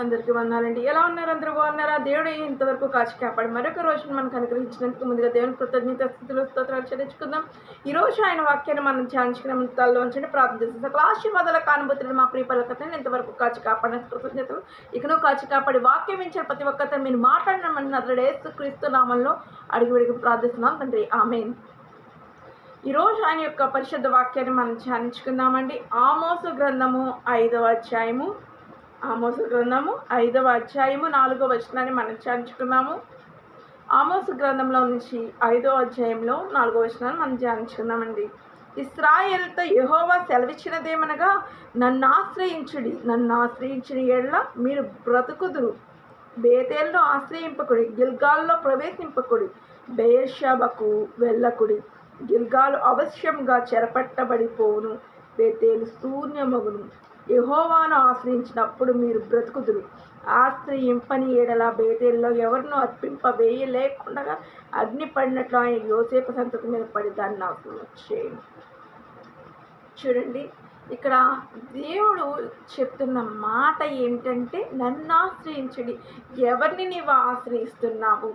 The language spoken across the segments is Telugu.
అందరికీ వందాలండి. ఎలా ఉన్నారు అందరూ? బాగున్నారా? దేవుడు ఇంతవరకు కాచి కాపాడు మరొక రోజును మనకు అనుగ్రహించినందుకు ముందుగా దేవుని కృతజ్ఞత స్థితిలో స్తోత్రాలు చదివించుకుందాం ఈ రోజు ఆయన వాక్యాన్ని మనం ధ్యానించుకునే ముందులో ఉంచండి. ప్రార్థన చేస్తాం సకల ఆశీర్వాదాల కానుభూతులు మా ప్రియపలకతను ఇంతవరకు కాచి కాపాడిన కృతజ్ఞతలు. ఇకను కాచి కాపాడి వాక్యం ఇచ్చిన ప్రతి ఒక్కరితో మీరు మాట్లాడినామని అతడు క్రీస్తు నామంలో అడిగి విడిగి ప్రార్థిస్తున్నాం తండ్రి. ఆమెన్. ఈరోజు ఆయన యొక్క పరిశుద్ధ వాక్యాన్ని మనం ధ్యానించుకుందామండి. ఆమోసు గ్రంథము ఐదవ అధ్యాయము ఆమోస గ్రంథము ఐదవ అధ్యాయము నాలుగవ వచనాన్ని మనం ధ్యానించుకున్నాము ఆమోస గ్రంథంలో నుంచి ఐదవ అధ్యాయంలో నాలుగవ వచనాన్ని మనం ధ్యానించుకున్నామండి ఇస్రాయేల్తో యహోవా సెలవిచ్చినదేమనగా నన్ను ఆశ్రయించుడి నన్ను ఆశ్రయించిన ఏళ్ళ మీరు బ్రతుకుదురు. బేతేల్లో ఆశ్రయింపకుడి గిల్గాల్లో ప్రవేశింపకుడి బేర్షాబకు వెళ్ళకుడి. గిల్గాలు అవశ్యంగా చెరపట్టబడిపోవును బేతేలు శూన్యమగును. యహోవాను ఆశ్రయించినప్పుడు మీరు బ్రతుకుదురు. ఆశ్రయింపని ఏడల బేతేల్లో ఎవరినూ అర్పింపవేయలేకుండా అగ్ని పడినట్లు ఆయన యోసేపు సంతతి మీద పడి దాన్ని నాకు చేయండి. చూడండి ఇక్కడ దేవుడు చెప్తున్న మాట ఏంటంటే నన్ను ఆశ్రయించండి. ఎవరిని నీవు ఆశ్రయిస్తున్నావు?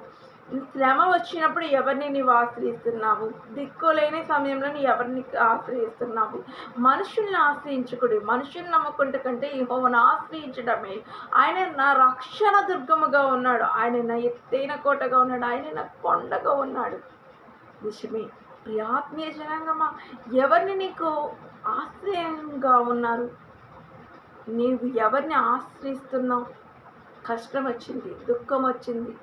శ్రమ వచ్చినప్పుడు ఎవరిని నీవు ఆశ్రయిస్తున్నావు దిక్కులేని సమయంలో నీ ఎవరిని ఆశ్రయిస్తున్నావు? మనుషుల్ని ఆశ్రయించుకుడు. మనుషుల్ని నమ్ముకుంటే కంటే యెహోవాను ఆశ్రయించడమే. ఆయన నా రక్షణ దుర్గముగా ఉన్నాడు. ఆయన నా ఎత్తైన కోటగా ఉన్నాడు. ఆయన నా కొండగా ఉన్నాడు. నిజమే. ప్రియాత్మీయ జనాంగమా ఎవరిని నీకు ఆశ్రయంగా ఉన్నారు? నీవు ఎవరిని ఆశ్రయిస్తున్నావు? కష్టం వచ్చింది దుఃఖం వచ్చింది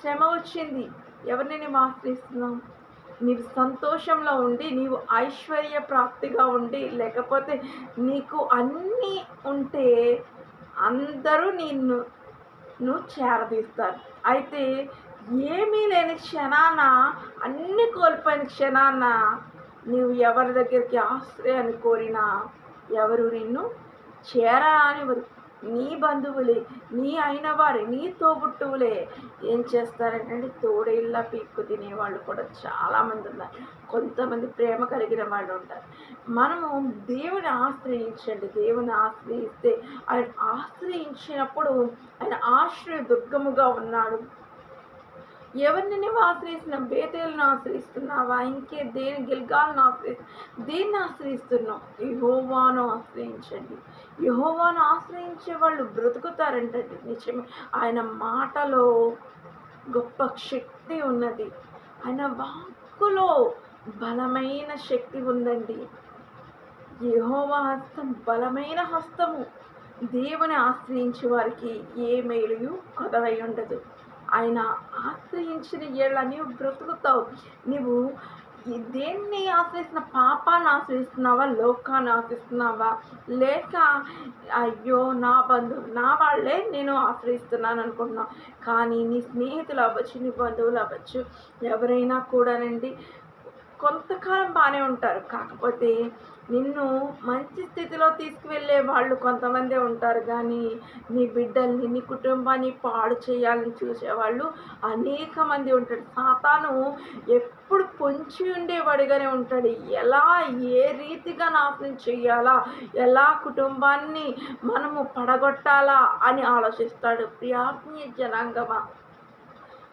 శ్రమ వచ్చింది. ఎవరిని నీవు ఆశ్రయిస్తున్నాం నీవు సంతోషంలో ఉండి నీవు ఐశ్వర్య ప్రాప్తిగా ఉండి లేకపోతే నీకు అన్నీ ఉంటే అందరూ నిన్ను నువ్వు చేరదీస్తారు. అయితే ఏమీ లేని క్షణాన అన్ని కోల్పోయిన క్షణాన నీవు ఎవరి దగ్గరికి ఆశ్రయాన్ని కోరినా ఎవరు నిన్ను చేరరానివ్వరు. నీ బంధువులే నీ అయిన వారే నీ తోబుట్టువులే. ఏం చేస్తారంటే తోడేళ్ళ పీక్కు తినేవాళ్ళు కూడా చాలామంది ఉన్నారు. కొంతమంది ప్రేమ కలిగిన వాళ్ళు ఉంటారు. మనము దేవుని ఆశ్రయించండి. దేవుని ఆశ్రయిస్తే ఆయన ఆశ్రయించినప్పుడు ఆయన ఆశ్రయ దుర్గముగా ఉన్నాడు. ఎవరిని నువ్వు ఆశ్రయిస్తున్నా బేతేలను ఆశ్రయిస్తున్నావా? ఇంకే దేని గిల్గాలను ఆశ్రయిస్తు దేన్ని ఆశ్రయిస్తున్నావు? యహోవాను ఆశ్రయించండి. యహోవాను ఆశ్రయించే వాళ్ళు బ్రతుకుతారంటండి. నిజమే. ఆయన మాటలో గొప్ప శక్తి ఉన్నది. ఆయన వాక్కులో బలమైన శక్తి ఉందండి. యహోవా హస్తం బలమైన హస్తము. దేవుని ఆశ్రయించే వారికి ఏ మేలు కొదవై ఉండదు ఆయన ఆశ్రయించిన ఏళ్ళ నీవు బ్రతుకుతావు. నీవు దేన్ని ఆశ్రయిస్తున్న పాపాన్ని ఆశ్రయిస్తున్నావా? లోకాన్ని ఆశ్రయిస్తున్నావా? లేక అయ్యో నా బంధువు నా వాళ్ళే నేను ఆశ్రయిస్తున్నాను అనుకుంటున్నాను కానీ నీ స్నేహితులు అవ్వచ్చు నీ బంధువులు అవ్వచ్చు ఎవరైనా కూడానండి కొంతకాలం బాగానే ఉంటారు. కాకపోతే నిన్ను మంచి స్థితిలో తీసుకువెళ్ళే వాళ్ళు కొంతమందే ఉంటారు. కానీ నీ బిడ్డల్ని నీ కుటుంబాన్ని పాడు చేయాలని చూసేవాళ్ళు అనేక మంది ఉంటాడు సాతాను ఎప్పుడు పొంచి ఉండేవాడిగానే ఉంటాడు. ఎలా ఏ రీతిగా నాశనం చేయాలా ఎలా కుటుంబాన్ని మనము పడగొట్టాలా అని ఆలోచిస్తాడు. ప్రియాత్మీయ జనాంగమా.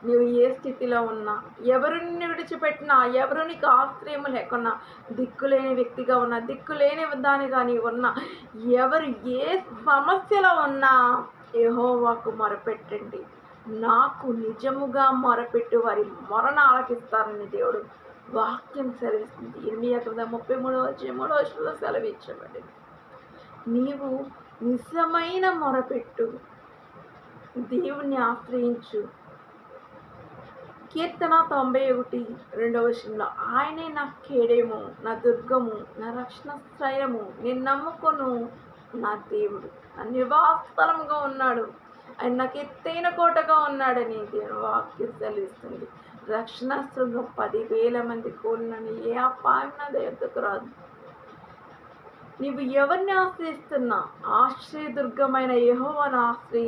నువ్వు ఏ స్థితిలో ఉన్నా ఎవరిని విడిచిపెట్టినా ఎవరు నీకు ఆశ్రయం లేకున్నా దిక్కులేని వ్యక్తిగా ఉన్నా దిక్కులేని దానిగా నీవు ఉన్నా ఎవరు ఏ సమస్యలో ఉన్నా యెహోవాకు మొరపెట్టండి. నాకు నిజముగా మొరపెట్టు వారి మొరణ ఆలకిస్తారని దేవుడు వాక్యం సెలవిస్తుంది. ఎనిమిది అక్కడ ముప్పై మూడో వచ్చి మూడో వర్షంలో సెలవిచ్చబడి నీవు నిజమైన మొరపెట్టు దేవుణ్ణి ఆశ్రయించు కీర్తన తొంభై ఒకటి రెండవ విషయంలో ఆయనే నా కేడేము నా దుర్గము నా రక్షణాశ్రయము నేను నమ్ముకొను నా దేవుడు. నా నివాసస్థలముగా ఉన్నాడు. ఆయన నాకు ఎత్తైన కోటగా ఉన్నాడని దేవుని వాక్యం తెలుస్తుంది రక్షణ శృంగం పదివేల మంది కూలినని ఏ అపాయం నా దగ్గరకు రాదు. నీవు ఎవరిని ఆశ్రయిస్తున్నా? ఆశ్రయదుర్గమైన యెహోవాను ఆశ్రయి